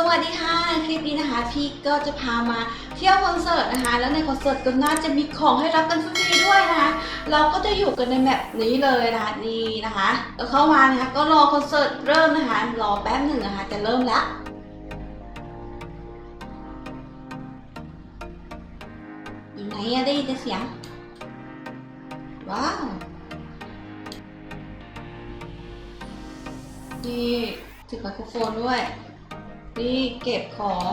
สวัสดีค่ะ คลิปนี้นะคะ พี่ก็จะพามาเที่ยวคอนเสิร์ตนะคะ แล้วในคอนเสิร์ตก็น่าจะมีของให้รับกันฟรีด้วยนะคะ เราก็จะอยู่กันในแมปนี้เลยนะคะนี่นะคะแล้วเข้ามานะคะก็รอคอนเสิร์ตเริ่มนะคะ รอแป๊บหนึ่งนะคะจะเริ่มแล้วอยู่ไหนอะได้ยินแต่เสียง ว้าวนี่ถือไมโครโฟนด้วย นี่เก็บของ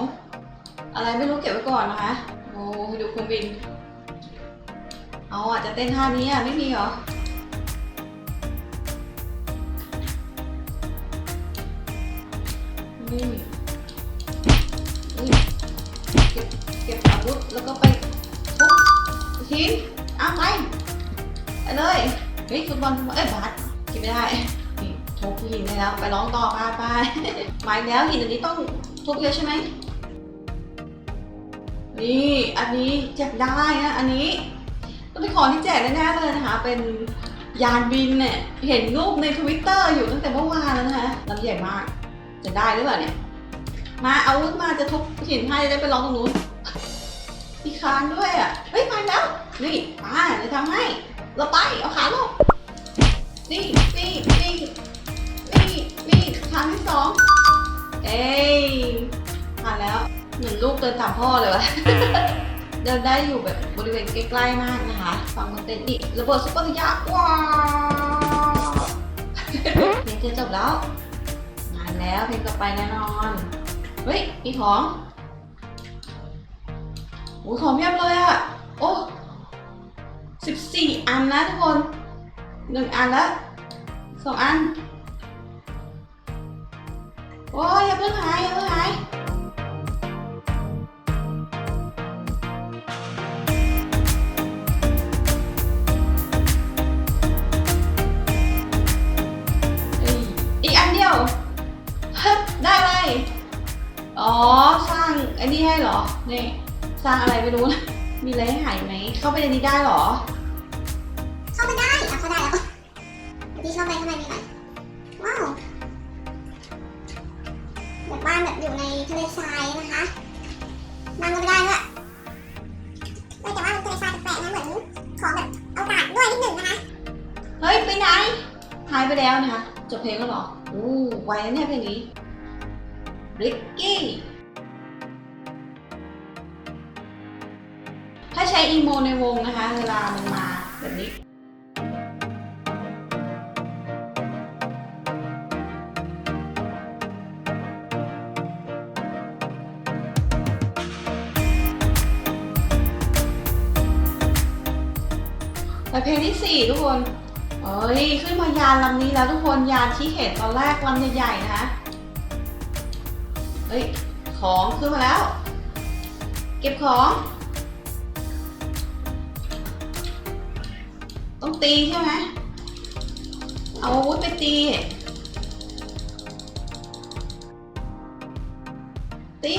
อะไรไม่รู้เก็บไว้ก่อนนะคะ โอ้ดูครื่องบิน เอาอะจะเต้นท่านี้อะ ไม่มีเหรอนี่นี่เก็บเก็บอาวุธแล้วก็ไปทุบทิ้งเอาไปไปเลย เฮ้ยฟุตบอลฟุตบอลเอ้ยบาสกินไม่ได้ ทุบหินได้แล้ว ไปร้องต่อไปไปมาอีกแล้วหินอันนี้ต้องทุบเยอะใช่ไหมนี่อันนี้แจกได้นะอันนี้ต้องเป็นของที่แจกแน่ๆเลยนะคะ เป็นยานบินเนี่ยเห็นรูปในทวิตเตอร์อยู่ตั้งแต่เมื่อวานแล้วนะคะลำใหญ่มาก จะได้หรือเปล่าเนี่ย มาเอาวุธมาจะทุบหินให้ได้ไปร้องตรงนู้นมีคานด้วยอะเฮ้ยมาแล้วนี่มาจะทำให้เราไปเอาขาลงนี่นี่นี่ เอ้ยผ่านแล้วเหมือนลูกเดินตามพ่อเลยวะ เดินได้อยู่แบบบริเวณใกล้ๆมากนะคะฟังมันเต้นอีกระเบิดซุปเปอร์ทะยะว้าวเพลงจะจบแล้วมาแล้วเพลงต่อไปแน่นอน เฮ้ยมีของโอ้ของเพียบเลยอะโอ้สิบสี่อันนะทุกคนหนึ่งอันแล้วสองอัน โอ้ยอย่าเพิ่งหายอย่าเพิ่งหายเอ้ยอีกอันเดียวฮึบได้อะไรอ๋อ สร้างไอ้นี่ให้เหรอ นี่ สร้างอะไรไม่รู้นะมีอะไรให้หายไหม เข้าไปในนี้ได้เหรอ เข้าไปได้อะเข้าได้แล้วพี่เข้าไปข้างในนี่หน่อยว้าว แบบบ้านแบบอยู่ในทะเลทรายนะคะนั่งก็ไม่ได้ด้วยเออแต่ว่ามันทะเลทรายแปลกๆนะเหมือนของแบบเอากาศด้วยนิดหนึ่งนะคะ เฮ้ยไปไหนหายไปแล้วนะคะจบเพลงแล้วเหรออู้ไวนะเนี่ยเพลงนี้ริกกี้ถ้าใช้อีโมในวงนะคะ เวลามันมาแบบนี้ ไปเพลงที่สี่ทุกคน เอ้ย ขึ้นมายานลำนี้แล้วทุกคนยานที่เห็นตอนแรกลำใหญ่ๆนะคะเฮ้ย ของขึ้นมาแล้ว เก็บของ ต้องตีใช่ไหมเอาอาวุธไปตี ตี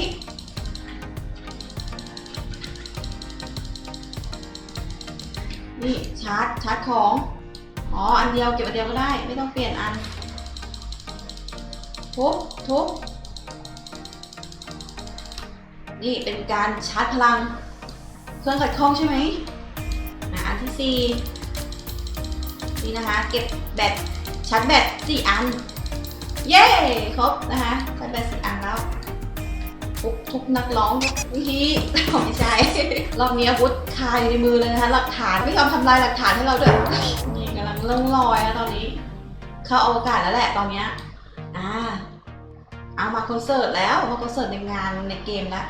นี่ชาร์จชาร์จของ อ๋อ อันเดียวเก็บอันเดียวก็ได้ ไม่ต้องเปลี่ยนอัน ทุบทุบนี่เป็นการชาร์จพลัง เครื่องขัดข้องใช่ไหมอะอันที่สี่นี่นะคะเก็บแบตชาร์จแบตสี่อัน เย้ ครบนะคะชาร์จแบตสี่อันแล้ว ทุกทุกนักร้องทุกวิธีไม่ใช่รอบนี้อาวุธคาอยู่ในมือเลยนะคะหลักฐานไม่ยอมทำลายหลักฐานให้เราด้วยนี่กำลังล่องลอยนะตอนนี้ เข้าอวกาศแล้วแหละตอนเนี้ยอ่าเอามาคอนเสิร์ตแล้วมาคอนเสิร์ตในงานในเกมแล้ว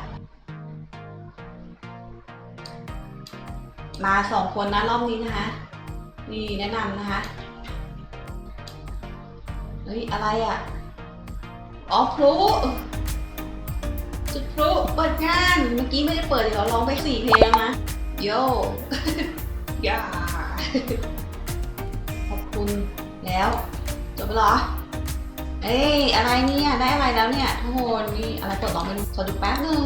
มาสองคนนะรอบนี้นะคะ นี่แนะนำนะคะ เฮ้ย อะไรอะ อ๋อพลุ จุดพลุเปิดงาน เมื่อกี้ไม่ได้เปิดเดี๋ยวร้องไปสี่เพลงแล้วนะโยย่าขอบคุณแล้วจบไปเหรอ เอ้ยอะไรเนี่ยได้อะไรแล้วเนี่ยทุกคนนี่อะไรเปิดลองไปดูขอดูแป๊บนึง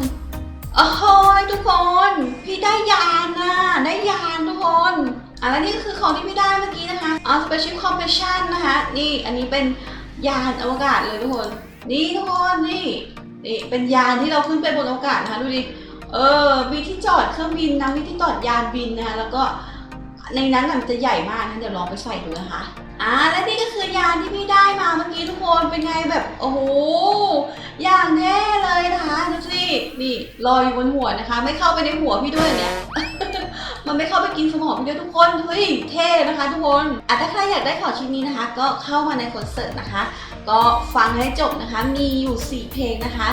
โอ้โหทุกคน พี่ได้ยานนะได้ยานทุกคนอะแล้วนี่ก็คือของที่พี่ได้เมื่อกี้นะคะอ่า special compassion นะคะ นี่อันนี้เป็นยานอวกาศเลยทุกคน นี่ทุกคนนี่ นี่เป็นยานที่เราขึ้นไปบนอากาศนะคะดูดิเออมีที่จอดเครื่องบินนะมีที่จอดยานบินนะคะแล้วก็ในนั้นน่ะมันจะใหญ่มากนะเดี๋ยวลองไปใส่ดูนะคะอ่าและนี่ก็คือยานที่พี่ได้มาเมื่อกี้ทุกคนเป็นไงแบบโอ้โหอย่างแน่เลยนะคะดูสินี่ลอยอยู่บนหัวนะคะ ไม่เข้าไปในหัวพี่ด้วยเนี่ย มันไม่เข้าไปกินสมองพี่ด้วยทุกคนเฮ้ยเท่นะคะทุกคนอะถ้าใครอยากได้ของชิ้นนี้นะคะ ก็เข้ามาในคอนเสิร์ตนะคะ ก็ฟังให้จบนะคะ มีอยู่ 4 เพลงนะคะ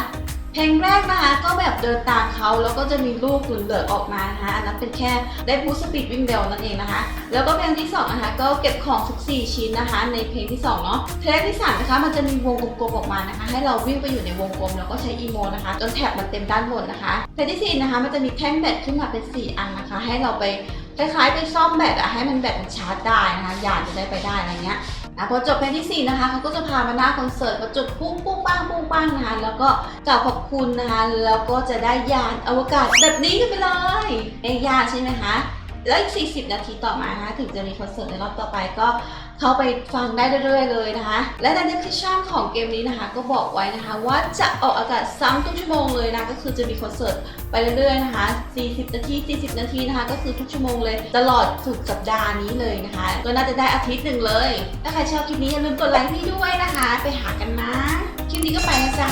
เพลงแรกนะคะก็แบบเดินตามเขาแล้วก็จะมีลูกเหลือๆออกมานะคะอันนั้นเป็นแค่ได้บูสต์สปีดวิ่งเร็วนั่นเองนะคะ แล้วก็เพลงที่สองนะคะก็เก็บของทุก4ชิ้นนะคะ ในเพลงที่สองเนาะเพลงที่สามนะคะมันจะมีวงกลมๆออกมานะคะ ให้เราวิ่งไปอยู่ในวงกลมแล้วก็ใช้อีโมนะคะจนแถบมันเต็มด้านบนนะคะเพลงที่สี่นะคะมันจะมีแท่งแบตขึ้นมาเป็น 4 อันนะคะ ให้เราไปคล้ายๆไปซ่อมแบตอะให้มันแบตมันชาร์จได้นะคะยานจะได้ไปได้อะไรเงี้ยะพอจบเพลงที่ 4 นะคะเขาก็จะพามาหน้าคอนเสิร์ตมาจุดปุ้งปุ้งปังปุ้งปังนะคะแล้วก็กล่าวขอบคุณนะคะแล้วก็จะได้ยานอวกาศแบบนี้กันไปเลยเอ้ยยานใช่ไหมคะแล้วอีก40 นาทีต่อมานะคะถึงจะมีคอนเสิร์ตในรอบต่อไปก็ เข้าไปฟังได้เรื่อยๆเลยนะคะ และใน description ของเกมนี้นะคะ ก็บอกไว้นะคะว่าจะออกอากาศซ้ำทุกชั่วโมงเลยนะก็คือจะมีคอนเสิร์ตไปเรื่อยๆนะคะ 40 นาที 40 นาทีนะคะ ก็คือทุกชั่วโมงเลย ตลอดสุดสัปดาห์นี้เลยนะคะ ก็น่าจะได้อาทิตย์หนึ่งเลย ถ้าใครชอบคลิปนี้อย่าลืมกดไลค์พี่ด้วยนะคะ ไปหากันนะ คลิปนี้ก็ไปแล้วจ้า